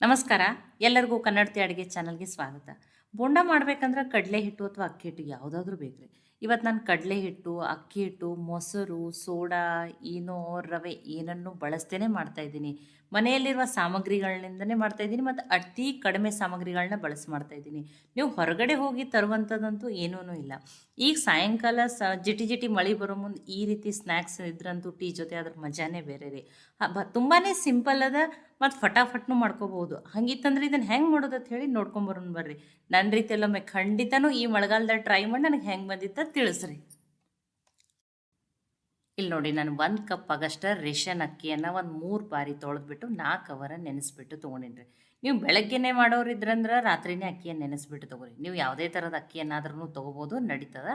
ನಮಸ್ಕಾರ. ಎಲ್ಲರಿಗೂ ಕನ್ನಡತಿ ಅಡುಗೆ ಚಾನಲ್ಗೆ ಸ್ವಾಗತ. ಬೋಂಡ ಮಾಡಬೇಕಂದ್ರೆ ಕಡಲೆ ಹಿಟ್ಟು ಅಥವಾ ಅಕ್ಕಿ ಹಿಟ್ಟು ಯಾವುದಾದ್ರೂ ಬೇಕು ರೀ ಇವತ್ತು ನಾನು ಕಡಲೆ ಹಿಟ್ಟು ಅಕ್ಕಿ ಹಿಟ್ಟು ಮೊಸರು, ಸೋಡಾ ಏನೋ ರವೆ ಏನನ್ನು ಬಳಸ್ತೇನೆ ಮಾಡ್ತಾಯಿದ್ದೀನಿ ಮನೆಯಲ್ಲಿರುವ ಸಾಮಗ್ರಿಗಳಿಂದನೇ ಮಾಡ್ತಾಯಿದ್ದೀನಿ ಮತ್ತು ಅತಿ ಕಡಿಮೆ ಸಾಮಗ್ರಿಗಳನ್ನ ಬಳಸಿ ಮಾಡ್ತಾಯಿದ್ದೀನಿ ನೀವು ಹೊರಗಡೆ ಹೋಗಿ ತರುವಂಥದ್ದಂತೂ ಏನೂ ಇಲ್ಲ. ಈಗ ಸಾಯಂಕಾಲ ಸ ಜಿಟಿ ಜಿಟಿ ಮಳೆ ಬರೋ ಮುಂದೆ ಈ ರೀತಿ ಸ್ನ್ಯಾಕ್ಸ್ ಇದ್ರಂತೂ ಟೀ ಜೊತೆ ಅದ್ರ ಮಜಾನೇ ಬೇರೆ ರೀ. ತುಂಬಾ ಸಿಂಪಲ್ ಅದ ಮತ್ತು ಫಟಾಫಟ್ನು ಮಾಡ್ಕೋಬೋದು ಹಂಗಿತ್ತಂದ್ರೆ ಇದನ್ನು ಹೆಂಗೆ ಮಾಡೋದು ಅಂತ ಹೇಳಿ ನೋಡ್ಕೊಂಬರೋಣ ಬರ್ರಿ. ನನ್ನ ರೀತಿಯಲ್ಲೊಮ್ಮೆ ಖಂಡಿತನೂ ಈ ಮಳೆಗಾಲದಲ್ಲಿ ಟ್ರೈ ಮಾಡಿ, ನನಗೆ ಹೆಂಗೆ ಬಂದಿತ್ತ ತಿಳಿಸ್ರಿ. ಇಲ್ಲಿ ನೋಡಿ, ನಾನು ಒಂದು ಕಪ್ ಆಗಷ್ಟ ರೇಷನ್ ಅಕ್ಕಿಯನ್ನು ಒಂದು ಮೂರು ಬಾರಿ ತೊಳೆದ್ಬಿಟ್ಟು ನಾಲ್ಕು ಅವರ ನೆನೆಸ್ಬಿಟ್ಟು ತೊಗೊಂಡಿನ್ರಿ. ನೀವು ಬೆಳಗ್ಗೆನೇ ಮಾಡೋರಿದ್ರಂದ್ರೆ ರಾತ್ರಿನೇ ಅಕ್ಕಿಯನ್ನು ನೆನೆಸ್ಬಿಟ್ಟು ತೊಗೊರಿ. ನೀವು ಯಾವುದೇ ಥರದ ಅಕ್ಕಿಯನ್ನಾದ್ರೂ ತೊಗೋಬೋದು, ನಡೀತದ.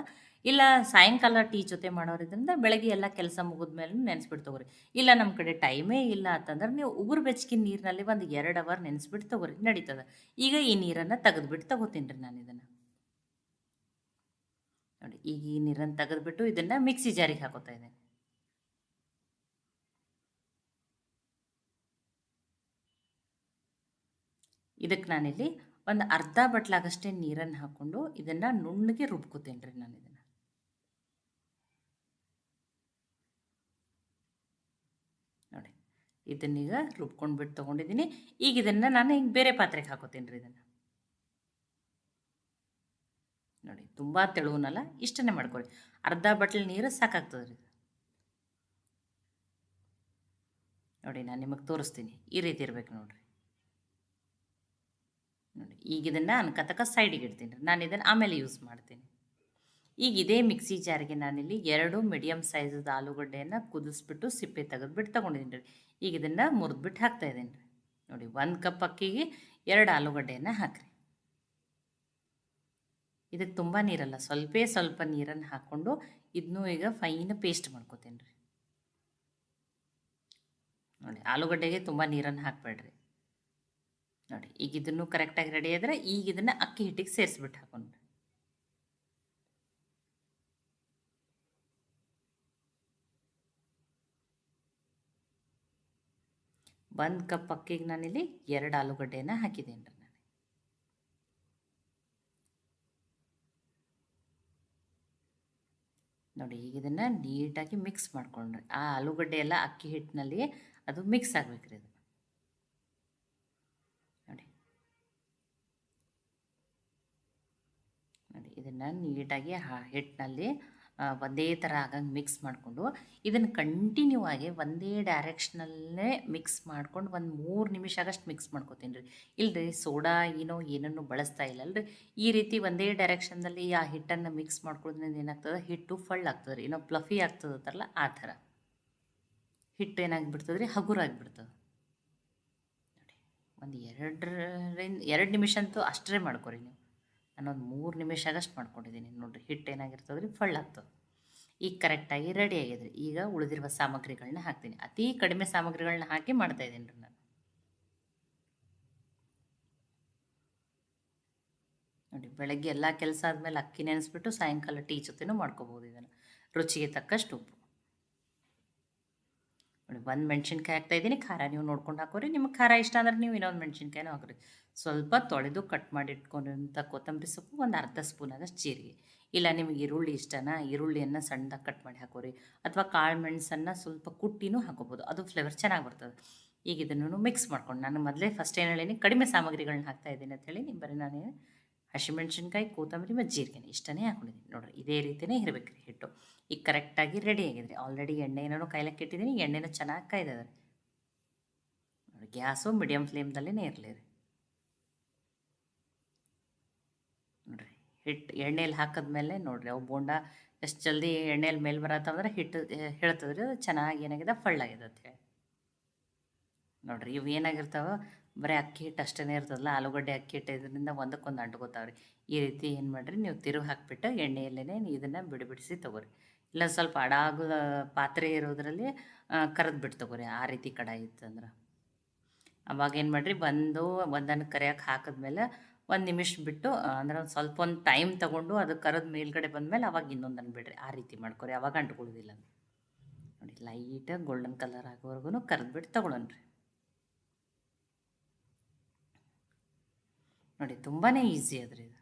ಇಲ್ಲ ಸಾಯಂಕಾಲ ಟೀ ಜೊತೆ ಮಾಡೋರಿದ್ರಿಂದ ಬೆಳಗ್ಗೆ ಎಲ್ಲ ಕೆಲಸ ಮುಗಿದ ಮೇಲೆ ನೆನೆಸ್ಬಿಟ್ಟು ತೊಗೊರಿ. ಇಲ್ಲ ನಮ್ಮ ಕಡೆ ಟೈಮೇ ಇಲ್ಲ ಅಂತಂದ್ರೆ ನೀವು ಉಗುರು ಬೆಚ್ಚಕಿನ ನೀರಿನಲ್ಲಿ ಒಂದು ಎರಡು ಅವರ್ ನೆನೆಸ್ಬಿಟ್ಟು ತೊಗೊರಿ, ನಡೀತದ. ಈಗ ಈ ನೀರನ್ನು ತೆಗೆದ್ಬಿಟ್ಟು ತಗೋತೀನಿ ರೀ ನಾನು ಇದನ್ನು. ನೋಡಿ ಈಗ ಈ ನೀರನ್ನು ತೆಗೆದುಬಿಟ್ಟು ಇದನ್ನು ಮಿಕ್ಸಿ ಜಾರಿಗೆ ಹಾಕೋತಾ ಇದ್ದೀನಿ. ಇದಕ್ಕೆ ನಾನಿಲ್ಲಿ ಒಂದು ಅರ್ಧ ಬಟ್ಲಾಗಷ್ಟೇ ನೀರನ್ನು ಹಾಕ್ಕೊಂಡು ಇದನ್ನು ನುಣ್ಣಗೆ ರುಬ್ಕೋತೀನಿ ರೀ ನಾನು ಇದನ್ನು. ನೋಡಿ, ಇದನ್ನೀಗ ರುಬ್ಕೊಂಡು ಬಿಟ್ಟು ತೊಗೊಂಡಿದ್ದೀನಿ. ಈಗ ಇದನ್ನು ನಾನು ಹಿಂಗೆ ಬೇರೆ ಪಾತ್ರೆಗೆ ಹಾಕೋತೀನಿ ರೀ ಇದನ್ನು ನೋಡಿ ತುಂಬ ತೆಳುವನಲ್ಲ, ಇಷ್ಟನ್ನೇ ಮಾಡ್ಕೊಳ್ಳಿ ಅರ್ಧ ಬಟ್ಲು ನೀರು ಸಾಕಾಗ್ತದೆ ರೀ ನೋಡಿ, ನಾನು ನಿಮಗೆ ತೋರಿಸ್ತೀನಿ. ಈ ರೀತಿ ಇರ್ಬೇಕು ನೋಡಿರಿ. ನೋಡಿ, ಈಗ ಇದನ್ನು ಅನ್ಕತಕ ಸೈಡಿಗೆ ಇಡ್ತೀನಿ. ರೀ ನಾನು ಇದನ್ನು ಆಮೇಲೆ ಯೂಸ್ ಮಾಡ್ತೀನಿ. ಈಗ ಇದೇ ಮಿಕ್ಸಿ ಜಾರಿಗೆ ನಾನಿಲ್ಲಿ ಎರಡು ಮೀಡಿಯಮ್ ಸೈಜದ ಆಲೂಗಡ್ಡೆಯನ್ನು ಕುದಿಸ್ಬಿಟ್ಟು ಸಿಪ್ಪೆ ತೆಗೆದ್ಬಿಟ್ಟು ತಗೊಂಡಿದ್ದೀನಿ ರೀ. ಈಗ ಇದನ್ನು ಮುರಿದ್ಬಿಟ್ಟು ಹಾಕ್ತಾಯಿದ್ದೀನಿ ರೀ. ನೋಡಿ, ಒಂದು ಕಪ್ ಅಕ್ಕಿಗೆ ಎರಡು ಆಲೂಗಡ್ಡೆಯನ್ನು ಹಾಕಿರಿ. ಇದಕ್ಕೆ ತುಂಬ ನೀರಲ್ಲ, ಸ್ವಲ್ಪೇ ಸ್ವಲ್ಪ ನೀರನ್ನು ಹಾಕ್ಕೊಂಡು ಇದನ್ನೂ ಈಗ ಫೈನ್ ಪೇಸ್ಟ್ ಮಾಡ್ಕೋತೀನಿ ರೀ. ನೋಡಿ, ಆಲೂಗಡ್ಡೆಗೆ ತುಂಬ ನೀರನ್ನು ಹಾಕಬೇಡ್ರಿ. ನೋಡಿ, ಈಗ ಇದನ್ನು ಕರೆಕ್ಟಾಗಿ ರೆಡಿ ಆದರೆ ಈಗ ಇದನ್ನು ಅಕ್ಕಿ ಹಿಟ್ಟಿಗೆ ಸೇರಿಸ್ಬಿಟ್ಟು ಹಾಕೊಂಡ್ರಿ ಒಂದು ಕಪ್ ಅಕ್ಕಿಗೆ ನಾನಿಲ್ಲಿ ಎರಡು ಆಲೂಗಡ್ಡೆನ ಹಾಕಿದ್ದೀನಿ ರೀ ನಾನು ನೋಡಿ ಈಗ ಇದನ್ನು ನೀಟಾಗಿ ಮಿಕ್ಸ್ ಮಾಡ್ಕೊಂಡ್ರಿ. ಆ ಆಲೂಗಡ್ಡೆ ಎಲ್ಲ ಅಕ್ಕಿ ಹಿಟ್ಟಿನಲ್ಲಿ ಅದು ಮಿಕ್ಸ್ ಆಗ್ಬೇಕ್ರಿ ಅದು ನೋಡಿ. ನೋಡಿ, ಇದನ್ನು ನೀಟಾಗಿ ಹಿಟ್ಟಿನಲ್ಲಿ ಒಂದೇ ಥರ ಆಗಂಗೆ ಮಿಕ್ಸ್ ಮಾಡಿಕೊಂಡು ಇದನ್ನು ಕಂಟಿನ್ಯೂ ಆಗಿ ಒಂದೇ ಡೈರೆಕ್ಷನಲ್ಲೇ ಮಿಕ್ಸ್ ಮಾಡ್ಕೊಂಡು ಒಂದು ಮೂರು ನಿಮಿಷ ಆಗಷ್ಟು ಮಿಕ್ಸ್ ಮಾಡ್ಕೊತೀನಿ ರೀ. ಇಲ್ಲರಿ ಸೋಡಾ ಏನೋ, ಏನನ್ನು ಬಳಸ್ತಾ ಇಲ್ಲ ರೀ ಈ ರೀತಿ ಒಂದೇ ಡೈರೆಕ್ಷನ್ದಲ್ಲಿ ಆ ಹಿಟ್ಟನ್ನು ಮಿಕ್ಸ್ ಮಾಡ್ಕೊಳ್ಳೋದ್ರಿಂದ ಏನಾಗ್ತದೆ? ಹಿಟ್ಟು ಫಳ್ ಆಗ್ತದೆ ರೀ. ಏನೋ ಪ್ಲಫಿ ಆಗ್ತದಲ್ಲ ಆ ಥರ. ಹಿಟ್ಟು ಏನಾಗಿಬಿಡ್ತದೆ ರೀ ಹಗುರಾಗಿಬಿಡ್ತದೆ. ನೋಡಿ, ಒಂದು ಎರಡರಿಂದ ಎರಡು ನಿಮಿಷ ಅಂತೂ ಅಷ್ಟೇ ಮಾಡ್ಕೊರಿ ನೀವು. ನಾನೊಂದು ಮೂರು ನಿಮಿಷ ಆಗಷ್ಟು ಮಾಡ್ಕೊಂಡಿದ್ದೀನಿ. ನೋಡಿರಿ ಹಿಟ್ಟು ಏನಾಗಿರ್ತದ್ರಿ ಫಳ್ಳಾಗ್ತದೆ ಈಗ ಕರೆಕ್ಟಾಗಿ ರೆಡಿ ಆಗಿದ್ರಿ. ಈಗ ಉಳಿದಿರುವ ಸಾಮಗ್ರಿಗಳನ್ನ ಹಾಕ್ತೀನಿ. ಅತಿ ಕಡಿಮೆ ಸಾಮಗ್ರಿಗಳನ್ನ ಹಾಕಿ ಮಾಡ್ತಾ ಇದ್ದೀನಿ ರೀ ನಾನು. ನೋಡಿ, ಬೆಳಗ್ಗೆ ಎಲ್ಲ ಕೆಲಸ ಆದಮೇಲೆ ಅಕ್ಕಿ ನೆನೆಸ್ಬಿಟ್ಟು ಸಾಯಂಕಾಲ ಟೀ ಜೊತೆನೂ ಮಾಡ್ಕೋಬೋದು ಇದನ್ನು. ರುಚಿಗೆ ತಕ್ಕಷ್ಟು ಉಪ್ಪು. ನೋಡಿ, ಒಂದು ಮೆಣಸಿನ್ಕಾಯಿ ಹಾಕ್ತಾಯಿದ್ದೀನಿ ಖಾರ ನೀವು ನೋಡ್ಕೊಂಡು ಹಾಕೋರಿ. ನಿಮಗೆ ಖಾರ ಇಷ್ಟ ಅಂದ್ರೆ ನೀವು ಇನ್ನೊಂದು ಮೆಣಸಿನ್ಕಾಯಿನೂ ಹಾಕೋರಿ. ಸ್ವಲ್ಪ ತೊಳೆದು ಕಟ್ ಮಾಡಿ ಕೊತ್ತಂಬರಿ ಸೊಪ್ಪು, ಒಂದು ಅರ್ಧ ಸ್ಪೂನ್ ಆಗಷ್ಟು ಜೀರಿಗೆ. ಇಲ್ಲ, ನಿಮಗೆ ಈರುಳ್ಳಿ ಇಷ್ಟನಾ? ಈರುಳ್ಳಿಯನ್ನು ಸಣ್ಣದಾಗಿ ಕಟ್ ಮಾಡಿ ಹಾಕೋರಿ. ಅಥವಾ ಕಾಳು ಮೆಣಸನ್ನು ಸ್ವಲ್ಪ ಕುಟ್ಟಿನೂ ಹಾಕೋಬೋದು. ಅದು ಫ್ಲೇವರ್ ಚೆನ್ನಾಗಿ ಬರ್ತದೆ. ಈಗ ಇದನ್ನು ಮಿಕ್ಸ್ ಮಾಡ್ಕೊಂಡು ನಾನು ಮೊದಲೇ ಫಸ್ಟ್ ಏನು ಹೇಳೀನಿ, ಕಡಿಮೆ ಸಾಮಗ್ರಿಗಳನ್ನ ಹಾಕ್ತಾ ಇದ್ದೀನಿ ಅಂತ ಹೇಳಿ ಬರೀ ನಾನು ಹಸಿಮೆಣ್ಸಿನ್ಕಾಯಿ, ಕೊತ್ತಂಬರಿ ಮತ್ತು ಜೀರಿಗೆ ಇಷ್ಟನೇ ಹಾಕೊಂಡಿದ್ದೀನಿ ನೋಡಿರಿ, ಇದೇ ರೀತಿಯೇ ಇರಬೇಕು ರೀ ಹಿಟ್ಟು. ಈಗ ಕರೆಕ್ಟಾಗಿ ರೆಡಿ ಆಗಿದೆ ಆಲ್ರೆಡಿ ಎಣ್ಣೆ ಏನೋ ಕೈಲಕ್ಕೆ ಇಟ್ಟಿದ್ದೀನಿ ಎಣ್ಣೆನೂ ಚೆನ್ನಾಗಿ ಕಾಯ್ದದ ನೋಡಿ ಗ್ಯಾಸು ಮೀಡಿಯಮ್ ಫ್ಲೇಮ್ದಲ್ಲೇ ಇರಲಿ ರೀ ನೋಡಿರಿ ಹಿಟ್ಟು ಎಣ್ಣೆಯಲ್ಲಿ ಹಾಕಿದ್ಮೇಲೆ ನೋಡಿರಿ ಅವು ಬೋಂಡ ಎಷ್ಟು ಜಲ್ದಿ ಎಣ್ಣೆಯಲ್ಲಿ ಮೇಲೆ ಬರತ್ತಂದ್ರೆ ಹಿಟ್ಟು ಹೇಳ್ತದ್ರಿ ಅದು ಚೆನ್ನಾಗಿ ಏನಾಗಿದೆ ಫಳ್ಳಾಗಿದೆ ನೋಡಿರಿ ಇವು ಏನಾಗಿರ್ತಾವೆ, ಬರೀ ಅಕ್ಕಿ ಹಿಟ್ಟು ಅಷ್ಟೇ ಇರ್ತದಲ್ಲ, ಆಲೂಗಡ್ಡೆ ಅಕ್ಕಿ ಹಿಟ್ಟು ಇದರಿಂದ ಒಂದಕ್ಕೊಂದು ಅಂಟ್ಕೋತಾವ್ರಿ. ಈ ರೀತಿ ಏನು ಮಾಡಿರಿ ನೀವು ತಿರುವು ಹಾಕಿಬಿಟ್ಟು ಎಣ್ಣೆಯಲ್ಲೇ ಇದನ್ನು ಬಿಡಿಬಿಡಿಸಿ ತೊಗೊರಿ. ಇಲ್ಲ ಸ್ವಲ್ಪ ಅಡಾಗದ ಪಾತ್ರೆ ಇರೋದ್ರಲ್ಲಿ ಕರೆದು ಬಿಟ್ಟು ತೊಗೊರಿ ಆ ರೀತಿ ಕಡಾಯಿ ಇತ್ತಂದ್ರೆ. ಅವಾಗ ಏನು ಮಾಡಿರಿ ಬಂದು ಒಂದನ್ನು ಕರಿಯಕ್ಕೆ ಹಾಕಿದ್ಮೇಲೆ ಒಂದು ನಿಮಿಷ ಬಿಟ್ಟು ಅಂದ್ರೆ ಒಂದು ಸ್ವಲ್ಪ ಒಂದು ಟೈಮ್ ತೊಗೊಂಡು ಅದು ಕರೆದ ಮೇಲ್ಗಡೆ ಬಂದಮೇಲೆ ಅವಾಗ ಇನ್ನೊಂದನ್ನು ಬಿಡ್ರಿ. ಆ ರೀತಿ ಮಾಡ್ಕೊರಿ. ಅವಾಗ ಅಂಟ್ಕೊಳ್ಳೋದಿಲ್ಲ ನೋಡಿ ಲೈಟಾಗಿ ಗೋಲ್ಡನ್ ಕಲರ್ ಆಗೋವರೆಗೂ ಕರೆದ್ಬಿಟ್ಟು ರೀ ನೋಡಿ ತುಂಬಾ ಈಸಿ ಅದ್ರಿ ಇದು.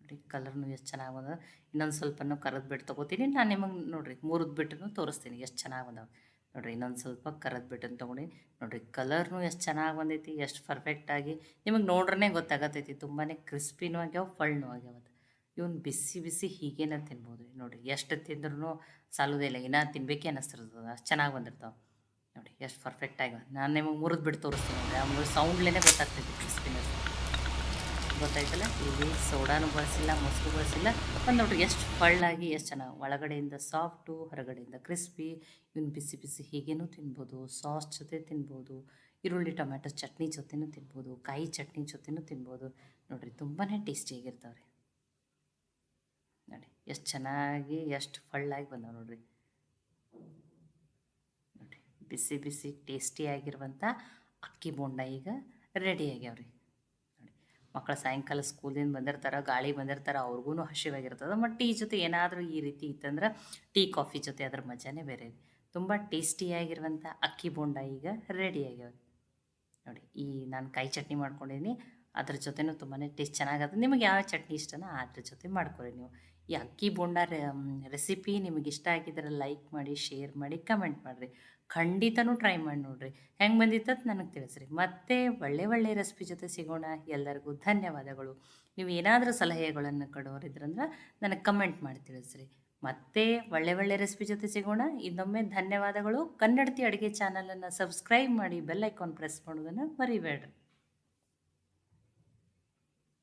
ನೋಡಿ ಕಲರ್ನು ಎಷ್ಟು ಚೆನ್ನಾಗಿ ಬಂದ ಇನ್ನೊಂದು ಸ್ವಲ್ಪನೂ ಕರೆದು ಬಿಟ್ಟು ತೊಗೋತೀನಿ. ನಾನು ನಿಮಗೆ ನೋಡಿರಿ, ಮುರಿದು ಬಿಟ್ಟು ತೋರಿಸ್ತೀನಿ ಎಷ್ಟು ಚೆನ್ನಾಗಿ ಬಂದಾವೆ. ನೋಡಿರಿ, ಇನ್ನೊಂದು ಸ್ವಲ್ಪ ಕರದ್ ಬಿಟ್ಟನ್ನು ತೊಗೊಂಡು. ನೋಡಿರಿ, ಕಲರ್ನು ಎಷ್ಟು ಚೆನ್ನಾಗಿ ಬಂದೈತಿ, ಎಷ್ಟು ಪರ್ಫೆಕ್ಟಾಗಿ ನಿಮಗೆ ನೋಡ್ರೇ ಗೊತ್ತಾಗತ್ತೈತಿ ತುಂಬಾ ಕ್ರಿಸ್ಪಿನೂ ಆಗ್ಯಾವ ಫಳ್ನೂ ಆಗ್ಯಾವ ಇವನ್ ಬಿಸಿ ಬಿಸಿ ಹೀಗೇನ ತಿನ್ಬೋದು ರೀ ನೋಡಿರಿ, ಎಷ್ಟು ತಿಂದ್ರೂ ಸಾಲೋದೇ ಇಲ್ಲ, ಇನ್ನೂ ತಿನ್ಬೇಕೇ ಅನ್ನಿಸ್ತಿರ್ತದೆ ಅಷ್ಟು ಚೆನ್ನಾಗಿ ಬಂದಿರ್ತಾವೆ. ನೋಡಿ ಎಷ್ಟು ಪರ್ಫೆಕ್ಟ್ ಆಗಿ ನಾನು ನಿಮಗೆ ಮುರಿದು ಬಿಟ್ಟು ತೋರಿಸ್ತೀನಿ ನೋಡಿ ಆ ಸೌಂಡ್ಲೇ ಗೊತ್ತಾಗ್ತೈತಿ ಕ್ರಿಸ್ಪಿನೆಸ್ ಗೊತ್ತಾಯ್ತಲ್ಲ? ಇಲ್ಲಿ ಸೋಡಾನು ಬಳಸಿಲ್ಲ, ಮೊಸರು ಬಳಸಿಲ್ಲ. ಒಂದು ನೋಡ್ರಿ, ಎಷ್ಟು ಫಳ್ಳಾಗಿ, ಎಷ್ಟು ಚೆನ್ನಾಗಿ. ಒಳಗಡೆಯಿಂದ ಸಾಫ್ಟು, ಹೊರಗಡೆಯಿಂದ ಕ್ರಿಸ್ಪಿ, ಇವನ್ ಬಿಸಿ ಬಿಸಿ ಹೀಗೇನೂ ತಿನ್ಬೋದು. ಸಾಸ್ ಜೊತೆ ತಿನ್ಬೋದು. ಈರುಳ್ಳಿ, ಟೊಮ್ಯಾಟೊ ಚಟ್ನಿ ಜೊತೆನೂ ತಿನ್ಬೋದು. ಕಾಯಿ ಚಟ್ನಿ ಜೊತೆನೂ ತಿನ್ಬೋದು. ನೋಡಿರಿ ತುಂಬಾ ಟೇಸ್ಟಿಯಾಗಿರ್ತಾವೆ ರೀ ನೋಡಿ, ಎಷ್ಟು ಚೆನ್ನಾಗಿ, ಎಷ್ಟು ಫಳ್ಳಾಗಿ ಬಂದಾವೆ ನೋಡಿರಿ. ನೋಡಿ, ಬಿಸಿ ಬಿಸಿ ಟೇಸ್ಟಿಯಾಗಿರುವಂಥ ಅಕ್ಕಿ ಬೋಂಡ ಈಗ ರೆಡಿ ಆಗ್ಯಾವ್ರಿ. ಮಕ್ಕಳು ಸಾಯಂಕಾಲ ಸ್ಕೂಲಿಂದ ಬಂದಿರ್ತಾರೆ, ಗಾಳಿ ಬಂದಿರ್ತಾರೆ ಅವ್ರಿಗೂ ಹಸಿವಾಗಿರ್ತದೆ. ಮತ್ತು ಟೀ ಜೊತೆ ಏನಾದರೂ ಈ ರೀತಿ ಇತ್ತಂದ್ರೆ ಟೀ, ಕಾಫಿ ಜೊತೆ ಅದ್ರ ಮಜಾನೇ ಬೇರೆ ತುಂಬ ಟೇಸ್ಟಿಯಾಗಿರುವಂಥ ಅಕ್ಕಿ ಬೋಂಡ ಈಗ ರೆಡಿ ಆಗ್ಯಾವ. ನೋಡಿ, ಈ ನಾನು ಕಾಯಿ ಚಟ್ನಿ ಮಾಡ್ಕೊಂಡಿದ್ದೀನಿ ಅದ್ರ ಜೊತೆನೂ ತುಂಬಾ ಟೇಸ್ಟ್ ಚೆನ್ನಾಗತ್ತೆ ನಿಮಗೆ ಯಾವ ಚಟ್ನಿ ಇಷ್ಟನೋ ಅದ್ರ ಜೊತೆ ಮಾಡ್ಕೊರಿ ನೀವು. ಈ ಅಕ್ಕಿ ಬೋಂಡ ರೆಸಿಪಿ ನಿಮಗೆ ಇಷ್ಟ ಆಗಿದ್ರೆ ಲೈಕ್ ಮಾಡಿ ಶೇರ್ ಮಾಡಿ ಕಮೆಂಟ್ ಮಾಡಿರಿ. ಖಂಡಿತನೂ ಟ್ರೈ ಮಾಡಿ ನೋಡಿರಿ. ಹೆಂಗೆ ಬಂದಿತ್ತು ನನಗೆ ತಿಳಿಸ್ರಿ. ಮತ್ತೆ ಒಳ್ಳೆ ಒಳ್ಳೆ ರೆಸಿಪಿ ಜೊತೆ ಸಿಗೋಣ. ಎಲ್ಲರಿಗೂ ಧನ್ಯವಾದಗಳು. ನೀವು ಏನಾದರೂ ಸಲಹೆಗಳನ್ನು ಕೊಡೋರಿದ್ರಂದ್ರೆ ನನಗೆ ಕಮೆಂಟ್ ಮಾಡಿ ತಿಳಿಸ್ರಿ. ಮತ್ತೆ ಒಳ್ಳೆ ಒಳ್ಳೆ ರೆಸಿಪಿ ಜೊತೆ ಸಿಗೋಣ. ಇನ್ನೊಮ್ಮೆ ಧನ್ಯವಾದಗಳು. ಕನ್ನಡತಿ ಅಡುಗೆ ಚಾನಲನ್ನು ಸಬ್ಸ್ಕ್ರೈಬ್ ಮಾಡಿ ಬೆಲ್ ಐಕಾನ್ ಪ್ರೆಸ್ ಮಾಡೋದನ್ನು ಮರಿಬೇಡ್ರಿ.